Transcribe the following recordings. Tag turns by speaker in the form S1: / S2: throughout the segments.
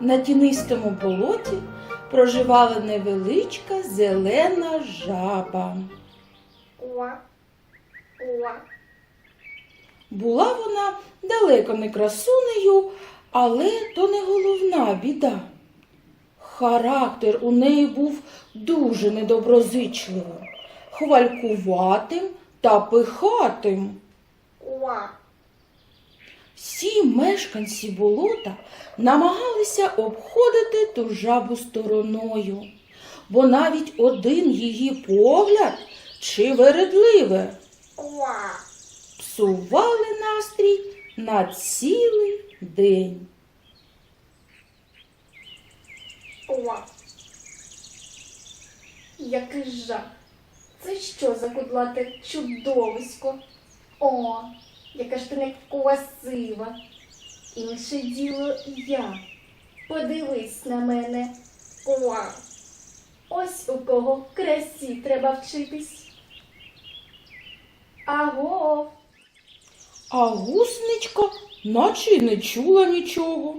S1: На тінистому болоті проживала невеличка зелена жаба. Була вона далеко не красунею, але то не головна біда. Характер у неї був дуже недоброзичливим, хвалькуватим та пихатим. Всі мешканці болота намагалися обходити ту жабу стороною, бо навіть один її погляд чи вередливе псували настрій на цілий день.
S2: Уа. Який жах. Це що за кудлате чудовисько? О, яка ж ти не красива. Інше діло я. Подивись на мене. Уа. Ось у кого красі треба вчитись. Аго,
S1: А гусничка наче й не чула нічого,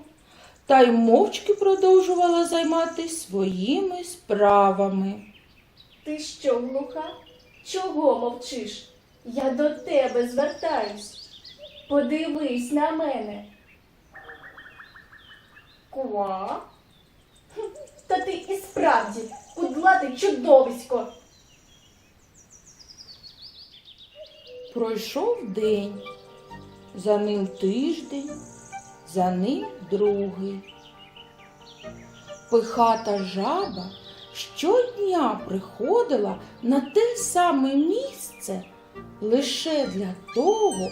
S1: та й мовчки продовжувала займатися своїми справами.
S2: ти що, глуха? Чого мовчиш? Я до тебе звертаюсь. Подивись на мене. Ква? Та ти і справді кудлате чудовисько.
S1: Пройшов день, за ним тиждень, за ним другий. Пихата жаба щодня приходила на те саме місце лише для того,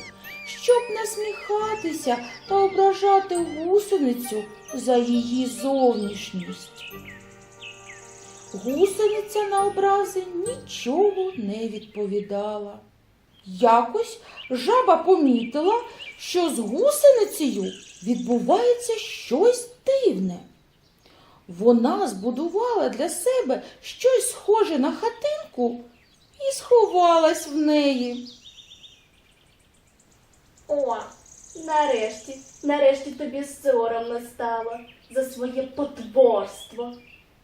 S1: щоб насміхатися та ображати гусеницю за її зовнішність. Гусениця на образи нічого не відповідала. Якось жаба помітила, що з гусеницею відбувається щось дивне. Вона збудувала для себе щось схоже на хатинку і сховалась в неї.
S2: О, нарешті, нарешті тобі соромно стало за своє потворство.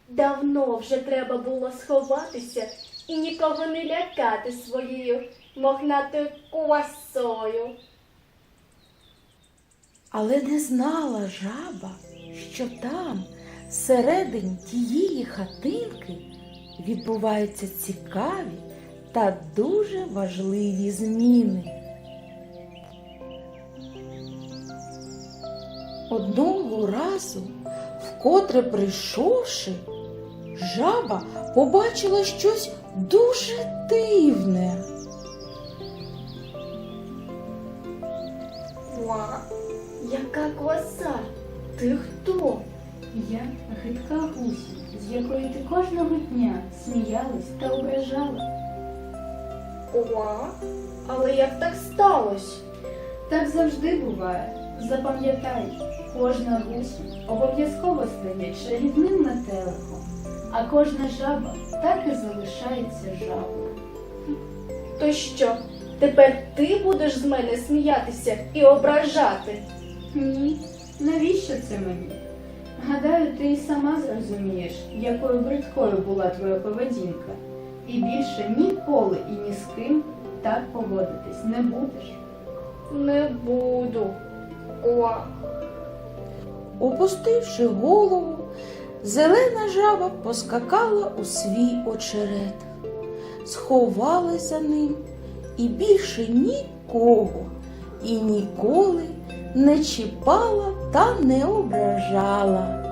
S2: Давно вже треба було сховатися і нікого не лякати своєю мохнатою квасою.
S1: Але не знала жаба, що там, всередині тієї хатинки, відбуваються цікаві та дуже важливі зміни. Одного разу, вкотре прийшовши, жаба побачила щось дуже дивне.
S2: Ва, яка кваса! Ти хто?
S3: Я гидка гуся, з якої ти кожного дня сміялась та ображала.
S2: Ва, але як так сталося?
S3: Так завжди буває. Запам'ятай, кожна гуся обов'язково стає чарівним метеликом, а кожна жаба так і залишається жабою.
S2: То що, тепер ти будеш з мене сміятися і ображати?
S3: Ні, навіщо це мені? Гадаю, ти і сама зрозумієш, якою бридкою була твоя поведінка, і більше ніколи і ні з ким так поводитись не будеш.
S2: Не буду. Ва.
S1: Опустивши голову, зелена жаба поскакала у свій очерет, сховали за ним і більше нікого і ніколи не чіпала та не ображала.